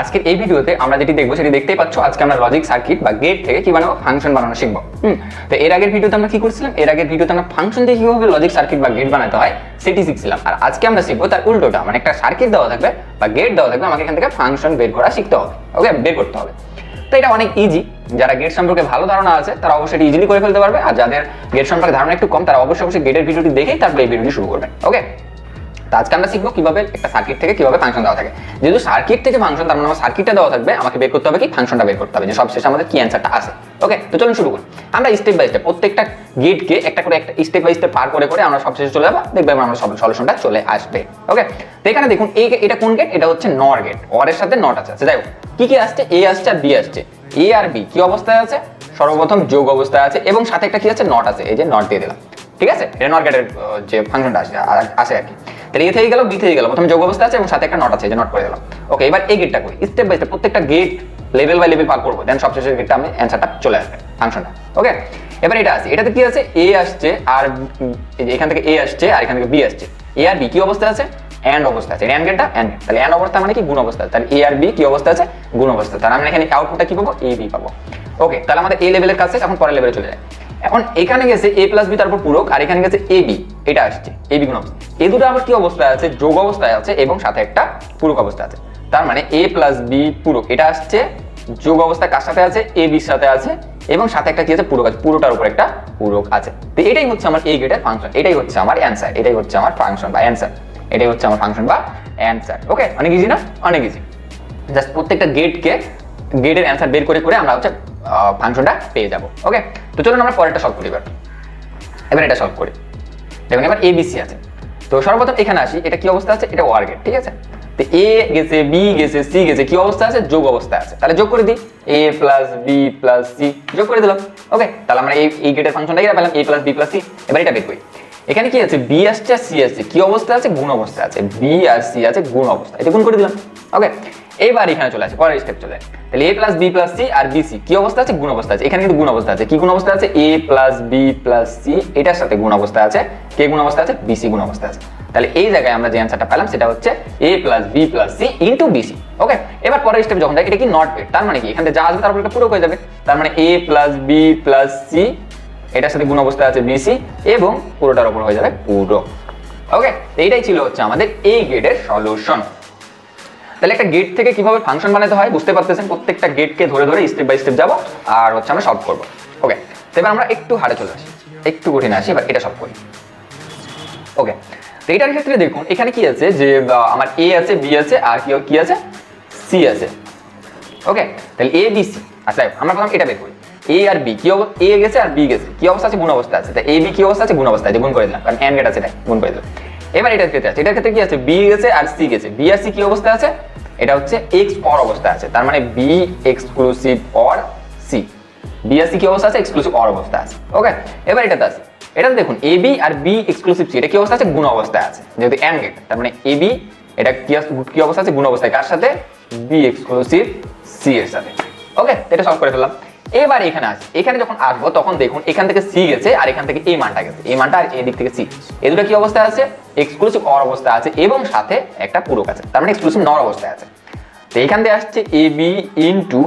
আজকের এই ভিডিওতে আমরা যেটি দেখব সেটি দেখতেই পাচ্ছ, আজকে আমরা লজিক সার্কিট বা গেট থেকে কি বানাবো ফাংশন বানানো শিখব। হুম, তো এর আগের ভিডিওতে আমরা কি করছিলাম? এর আগের ভিডিওতে আমরা ফাংশন দিয়ে কীভাবে লজিক সার্কিট বা গেট বানাতে হয় সেটি শিখছিলাম। আর আজকে আমরা শিখব তার উল্টোটা মানে একটা সার্কিট দেওয়া থাকবে বা গেট দেওয়া থাকবে, আমাকে এখান থেকে ফাংশন বের করা শিখতে হবে ওকে বের করতে হবে। তো এটা অনেক ইজি যারা গেট সম্পর্কে ভালো ধারণা আছে, তারা অবশ্যই ইজিলি করে ফেলতে পারবে, আর যাদের গেট সম্পর্কে ধারণা একটু কম, তারা অবশ্যই অবশ্যই গেটের ভিডিওটি দেখেই তারপরে এই ভিডিওটি শুরু করবেন ওকে তো আজকে আমরা শিখব কীভাবে একটা সার্কিট থেকে কীভাবে ফাংশন দেওয়া থাকে। যেহেতু সার্কিট থেকে ফাংশন তার মানে আমার সার্কিটটা দেওয়া থাকবে আমাকে বের করতে হবে কি? ফাংশনটা বের করতে হবে। যে সবশেষে আমাদের কি অ্যান্সারটা আছে। ওকে তো চলুন শুরু করি। আমরা স্টেপ বাই স্টেপ প্রত্যেকটা গেটকে একটা করে একটা স্টেপ বাই স্টেপ পার করে করে আমরা সবশেষে চলে যাব। দেখবে আমরা সব সলিউশনটা চলে আসবে। ওকে তো এখানে দেখুন এই এটা কোন গেট এটা হচ্ছে নর গেট অর এর সাথে নট আছে। আচ্ছা, যাই হোক কি কি আসছে? এ আসছে আর বি আসছে। এ আর বি কি অবস্থায় আছে? সর্বপ্রথম যোগ অবস্থায় আছে এবং সাথে একটা কি আছে? নট আছে। এই যে নট দিয়ে দিলাম। ঠিক আছে? এটা নট গেটের যে ফাংশনটা আসে আসে আর কি। তাহলে এ থেকে গেল বি থেকে গেল। প্রথমে যোগ অবস্থা আছে এবং সাথে একটা নট আছে, যে নট করে দিলাম। ওকে এবার এই গেটটা করি। স্টেপ বাই স্টেপ প্রত্যেকটা গেট লেভেল বাই লেভেল পার করব। দেন সবশেষে গেটটা আমি অ্যান্সারটা চলে আসবে। ফাংশনটা ওকে এবার এটা আছে। এটাতে কি আছে? এ আসছে আর এখান থেকে এ আসছে আর এখান থেকে বি আসছে। এ আর বি কি অবস্থা আছে? অ্যান্ড অবস্থা আছে। অ্যান্ড গেটটা অ্যান্ড তাহলে অ্যান্ড অবস্থা মানে কি? গুণ অবস্থা। তাহলে এ আর বি কি অবস্থা আছে? গুণ অবস্থা। তাহলে আমরা এখানে আউটপুটটা কি পাবো? এ বি পাবো। ওকে তাহলে আমাদের এ লেভেলের কাছে এখন পরের লেভেলে চলে যায় এখন এখানে গেছে এ প্লাস বি তারপর পূরক। আর এখানে গেছে এ বি এটা আসছে এ বি গুণ অবস্থা। এই দুটো আবার কি অবস্থায় আছে? যোগ অবস্থায় আছে এবং সাথে একটা পূরক অবস্থা আছে। তার মানে এ প্লাস বি পূরক। এটা আসছে, যোগ অবস্থা কার সাথে আছে? এ বির সাথে আছে। এবং সাথে একটা কি আছে? পূরক আছে। পুরোটার উপর একটা পূরক আছে। তো এটাই হচ্ছে আমার এই গেটের ফাংশন এটাই হচ্ছে আমার অ্যান্সার এটাই হচ্ছে আমার ফাংশন বা অ্যান্সার এটাই হচ্ছে আমার ফাংশন বা অ্যান্সার ওকে অনেক ইজি না? অনেক ইজি জাস্ট প্রত্যেকটা গেটকে গেটের অ্যান্সার বের করে করে আমরা হচ্ছে ফাংশনটা পেয়ে যাব। ওকে তো চলুন আমরা পরেরটা সলভ করি এবার। এবার এটা সলভ করি। দেখুন এবার এবিসি আছে। তো সর্বপ্রথম এখানে আসি, এটা কি অবস্থা আছে? এটা ওয়ার গেট, ঠিক আছে? তো এ গেছে বি গেছে সি গেছে, কি অবস্থা আছে? যোগ অবস্থা আছে। তাহলে যোগ করে দিই। A plus B plus C যোগ করে দিলাম। ওকে তাহলে আমরা এই এই গেটের ফাংশনটা কি পেলাম A plus B plus C এবার এটা বের করি। এখানে কি আছে? বি আসছে আর সি আসছে। কি অবস্থা আছে? গুণ অবস্থা আছে। বি আর সি আছে, গুণ অবস্থা। এটা গুণ করে দিলাম। ওকে এবার এখানে চলে আসে, পরের স্টেপ চলে তাহলে A plus B plus C R B C কি অবস্থা আছে? গুণ অবস্থা আছে। এখানে কিন্তু গুণ অবস্থা আছে। কি গুণ অবস্থা আছে? A plus B plus C এটার সাথে গুণ অবস্থা আছে। কে গুণ অবস্থা আছে? বিসি গুণ অবস্থা আছে। তাহলে এই জায়গায় আমরা যে অ্যান্সারটা পেলাম, সেটা হচ্ছে A plus B plus C into BC okay এবার পরের স্টেপ যখন এটা কি নট গেট তার মানে কি? এখানে যা আসবে তারপর এটা পুরো হয়ে যাবে। তার মানে A plus B plus C এটার সাথে গুণ অবস্থা আছে বিসি এবং পুরোটার উপর হয়ে যাবে পুরো। ওকে এইটাই ছিল হচ্ছে আমাদের এই গেটের সলিউশন তাহলে একটা গেট থেকে কীভাবে ফাংশন বানাতে হয় বুঝতে পারতেছেন? প্রত্যেকটা গেটকে ধরে ধরে স্টেপ বাই স্টেপ যাব আর হচ্ছে আমরা সলভ করব। ওকে তো এবার আমরা একটু হারে চলে আসি। একটু কঠিন আসি, এবার এটা সলভ করি। ওকে তো এটার ক্ষেত্রে দেখুন, এখানে কি আছে যে আমার এ আছে বি আছে, আর কি কি আছে? সি আছে। ওকে তাহলে এ বি সি আচ্ছা আমরা প্রথম এটা বের করি। এ আর বি কি অবস্থা? এ গেছে আর বি গেছে। কি অবস্থা আছে? গুণ অবস্থা আছে। তাই এ বি কি অবস্থা আছে? গুণ অবস্থা আছে। গুণ করে দিলাম। কারণ এন গেট আছে তাই গুণ করে দিলাম। এবার এটার ক্ষেত্রে আছে। এটার ক্ষেত্রে কি আছে? বি গেছে আর সি গেছে। বি আর সি কি অবস্থা আছে? এটা হচ্ছে এক্স অর অবস্থা আছে। তার মানে B exclusive or C B R C কি অবস্থা আছে? এক্সক্লুসিভ অর অবস্থা আছে। ওকে এবার এটাতে আছে। এটাতে দেখুন এ বি আর বি এক্সক্লুসিভ সি এটা কি অবস্থা আছে? গুণ অবস্থায় আছে। যেহেতু এন গেট তার মানে এ বি এটা কি অবস্থা আছে? গুণ অবস্থায় কার সাথে? বি এক্সক্লুসিভ সি এর সাথে। ওকে এটা সলভ করে ফেললাম। এবার এখানে আসি। এখানে যখন আসব, তখন দেখুন এখান থেকে সি গেছে আর এখান থেকে এই মানটা গেছে। এই মানটা আর এই দিক থেকে সি এই দুটো কি অবস্থায় আছে? এক্সক্লুসিভ অর অবস্থায় আছে এবং সাথে একটা পূরক আছে। তার মানে এক্সক্লুসিভ নর অবস্থায় আছে। তো এখান দিয়ে আসছে A B into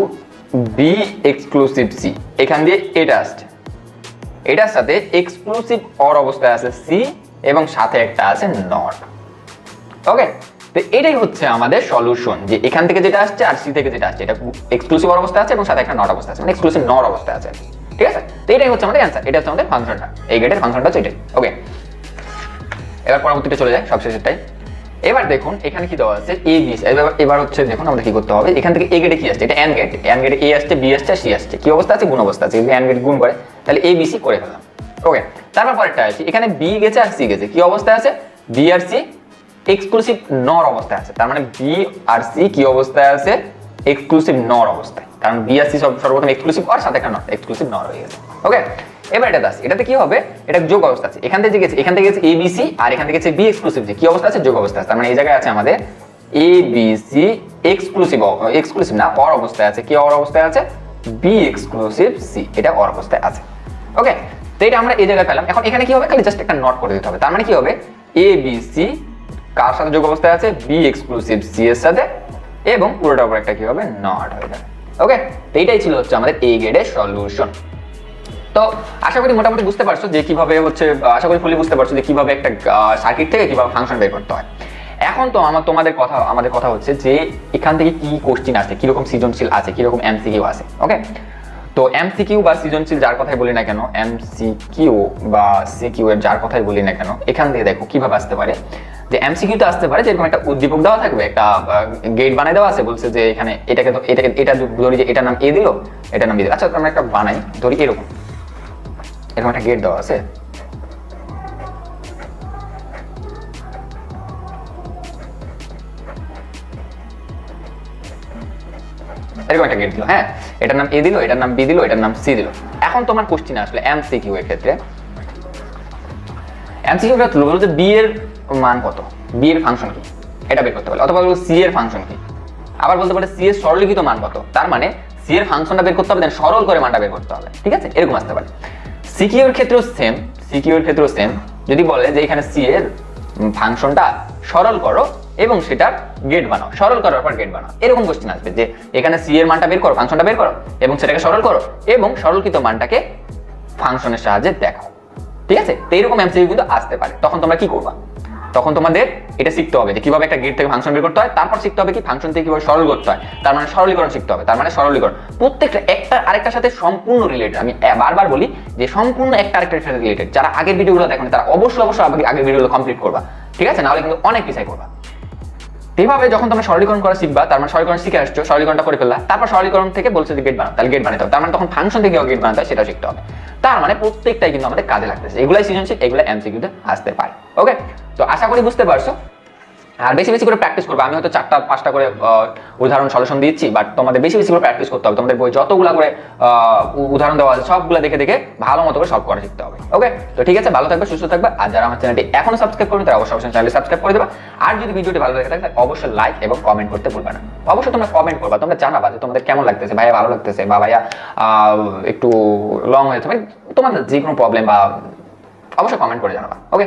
B exclusive C এখান দিয়ে এটা আসছে। এটার সাথে এক্সক্লুসিভ অর অবস্থায় আছে সি এবং সাথে একটা আছে নট ওকে তো এটাই হচ্ছে আমাদের সলিউশন যে এখান থেকে যেটা আসছে আর সি থেকে যেটা আসছে। এটা এক্সক্লুসিভ অবস্থা আছে এবং সাথে একটা নট অবস্থা আছে মানে এক্সক্লুসিভ নট অবস্থা আছে। ঠিক আছে? তো এটাই হচ্ছে আমাদের অ্যান্সার এটা হচ্ছে আমাদের ফাংশনটা এই গেটের ফাংশনটা হচ্ছে এটাই। ওকে এবার পরবর্তীতে চলে যায় সবশেষেরটাই। এবার দেখুন, এখানে কি দেওয়া আছে? এ বি এবার এবার হচ্ছে দেখুন আমাদের কি করতে হবে? এখান থেকে এ গেটে কি আসছে? এটা এন গেট এন গেটে এ আসছে বি আসছে সি আসছে। কি অবস্থা আছে? গুণ অবস্থা আছে। যদি এন গেট গুণ করে, তাহলে এ বি সি করে ফেললাম। ওকে তারপর পরেরটা আছে এখানে বি গেছে আর সি গেছে। কি অবস্থা আছে? বি আর সি এক্সক্লুসিভ নর অবস্থায় আছে। তার মানে বি আর সি কি অবস্থায় আছে? এক্সক্লুসিভ নর অবস্থায়। কারণ বি আর সি সর্বপ্রথম এক্সক্লুসিভ আর সাথে একটা নট এক্সক্লুসিভ নর হয়ে গেছে। ওকে এবার এটা দাস। এটাতে কি হবে? এটা যোগ অবস্থা আছে। এখান থেকে গেছে, এখান থেকে গেছে এ বি সি আর এখান থেকে গেছে বি এক্সক্লুসিভ যে। কি অবস্থা আছে? যোগ অবস্থা আছে। তার মানে এই জায়গায় আছে আমাদের A B C exclusive exclusive না অর অবস্থায় আছে। কি অর অবস্থায় আছে? বি এক্সক্লুসিভ সি এটা অর অবস্থায় আছে। ওকে তো এটা আমরা এই জায়গায় পেলাম। এখন এখানে কি হবে? খালি জাস্ট একটা নট করে দিতে হবে। তার মানে কি হবে? এ বি সি কার সাথে যোগ অবস্থায় আছে? বি এক্সক্লুসিভ সি এর সাথে। এবং পুরোটা উপর একটা কি হবে? নট হয়ে যাবে। ওকে তো এইটাই ছিল হচ্ছে আমাদের এই গ্রেডের সলিউশন তো আশা করি মোটামুটি বুঝতে পারছ যে কীভাবে হচ্ছে, আশা করি ফুলি বুঝতে পারছ যে কীভাবে একটা সার্কিট থেকে কীভাবে ফাংশন বের করতে হয়। এখন তো আমার, তোমাদের কথা, আমাদের কথা হচ্ছে যে এখান থেকে কি কোশ্চিন আছে কীরকম সৃজনশীল আছে? কীরকম এমসিকিউ আছে? ওকে তো এমসিকিউ বা সৃজনশীল যার কথাই বলি না কেন এমসিকিউ বা সিকিউ এর যার কথাই বলি না কেন, এখান থেকে দেখো কীভাবে আসতে পারে। যে এমসিকিউ তো আসতে পারে যেরকম একটা উদ্দীপক দেওয়া থাকবে, একটা গেট বানাই দেওয়া আছে, বলছে যে এখানে এটাকে তো এটাকে, এটা ধরি যে এটা নাম এ দিল এটা নাম দিল। আচ্ছা আমরা একটা বানাই, ধরি এরকম। এরকম একটা গেট দেওয়া আছে। এরকম একটা গেট দিল হ্যাঁ? এটার নাম এ দিল, এটার নাম বি দিল, এটার নাম সি দিল। এখন তোমার কোশ্চিন আসলে এমসিকিউ এর ক্ষেত্রে এমসিকিউ টা তুলো বলো যে বি এর মান কত? বি এর ফাংশন কি? এটা বের করতে পারলে। অথবা বলব সি এর ফাংশন কি? আবার বলতে পারে সি এর সরলীকৃত মান কত? তার মানে সি এর ফাংশনটা বের করতে হবে দেন সরল করে মানটা বের করতে হবে। ঠিক আছে? এরকম আসতে পারে। সিকিউ এর ক্ষেত্রেও সেম এর ক্ষেত্রেও সেম যদি বলে যে এখানে সি এর ফাংশনটা সরল করো এবং সেটার গেট বানাও, সরল করার পর গেট বানাও। এরকম কোশ্চেন আসবে যে এখানে সি এর মানটা বের করো ফাংশনটা বের করো, এবং সেটাকে সরল করো, এবং সরলকৃত মানটাকে ফাংশনের সাহায্যে দেখাও ঠিক আছে? তো এইরকম এমসিকিউ কিন্তু আসতে পারে। তখন তোমরা কি করবা? তখন তোমাদের এটা শিখতে হবে যে কীভাবে একটা গেট থেকে ফাংশন বের করতে হয়, তারপর শিখতে হবে কি ফাংশন থেকে কীভাবে সরল করতে হয়। তার মানে সরলীকরণ শিখতে হবে, তার মানে সরলীকরণ। প্রত্যেকটা একটা আরেকটার সাথে সম্পূর্ণ রিলেটেড আমি বারবার বলি যে সম্পূর্ণ একটা আরেকটার সাথে রিলেটেড যারা আগের ভিডিওগুলো দেখেন, তারা অবশ্যই অবশ্যই আগে- আগের ভিডিওগুলো কমপ্লিট করবা। ঠিক আছে? নাহলে কিন্তু অনেক পিছাই করবা। এইভাবে যখন তোমরা সরলীকরণ করা শিখবা, তার মানে সরলীকরণ শিখে আসছো, সরলীকরণটা করে ফেললা, তারপর সরলীকরণ থেকে বলছে যে গেট বানাও, তাহলে গেট বানাতে হবে। তার মানে তখন ফাংশন থেকে গেট বানাতে হয়, সেটা শিখতে হবে। তার মানে প্রত্যেকটাই কিন্তু আমাদের কাজে লাগতেছে। এগুলাই সৃজনশীল, এগুলো এমসিকিউতে আসতে পারে। ওকে তো আশা করি বুঝতে পারছ। আর বেশি বেশি করে প্র্যাকটিস করবে। আমি হয়তো চারটা, পাঁচটা করে উদাহরণ সলিউশন দিচ্ছি বাট তোমাদের বেশি বেশি করে প্র্যাকটিস করতে হবে। তোমাদের বই যতগুলো করে উদাহরণ দেওয়া আছে, সবগুলো দেখে দেখে ভালো মতো করে সলভ করা শিখতে হবে। ওকে তো ঠিক আছে, ভালো থাকবে, সুস্থ থাকবে। আর যারা আমার চ্যানেলটি এখনও সাবস্ক্রাইব করবেন তারা অবশ্যই অবশ্যই চ্যানেলটি সাবস্ক্রাইব করে দেবা। আর যদি ভিডিওটি ভালো লাগে তাহলে অবশ্যই লাইক এবং কমেন্ট করতে ভুলবে না। অবশ্যই তোমরা কমেন্ট করবা। তোমরা জানাবা যে তোমাদের কেমন লাগতেছে, ভাইয়া ভালো লাগতেছে, বা ভাইয়া একটু লং হয়েছে মানে তোমাদের যে কোনো প্রবলেম বা, অবশ্যই কমেন্ট করে জানাবা। ওকে